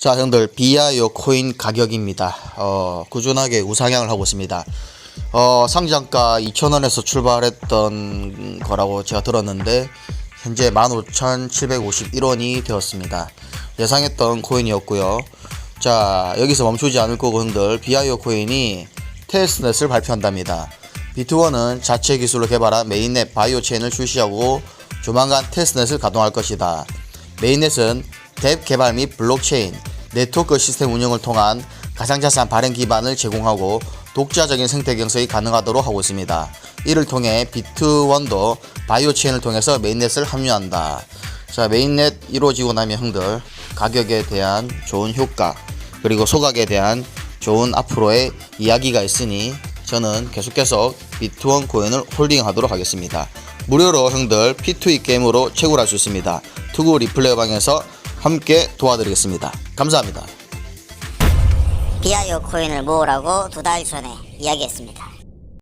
자, 형들 비아요 코인 가격입니다. 어, 꾸준하게 우상향을 하고 있습니다. 어, 상장가 2,000원에서 출발했던 거라고 제가 들었는데 현재 15,751원이 되었습니다. 예상했던 코인이었고요. 자, 여기서 멈추지 않을 거고 형들 비아요 코인이 테스트넷을 발표한답니다. 비트원은 자체 기술로 개발한 메인넷 바이오 체인을 출시하고 조만간 테스트넷을 가동할 것이다. 메인넷은 뎁 개발 및 블록체인, 네트워크 시스템 운영을 통한 가상자산 발행 기반을 제공하고 독자적인 생태 경영이 가능하도록 하고 있습니다. 이를 통해 비트원도 바이오 체인을 통해서 메인넷을 합류한다. 자, 메인넷 이루어지고 나면 형들 가격에 대한 좋은 효과 그리고 소각에 대한 좋은 앞으로의 이야기가 있으니 저는 계속해서 비트원 코인을 홀딩하도록 하겠습니다. 무료로 형들 P2E 게임으로 채굴할 수 있습니다. 투구 리플레이 방에서 함께 도와드리겠습니다. 감사합니다. 비아요 코인을 모으라고 두 달 전에 이야기했습니다.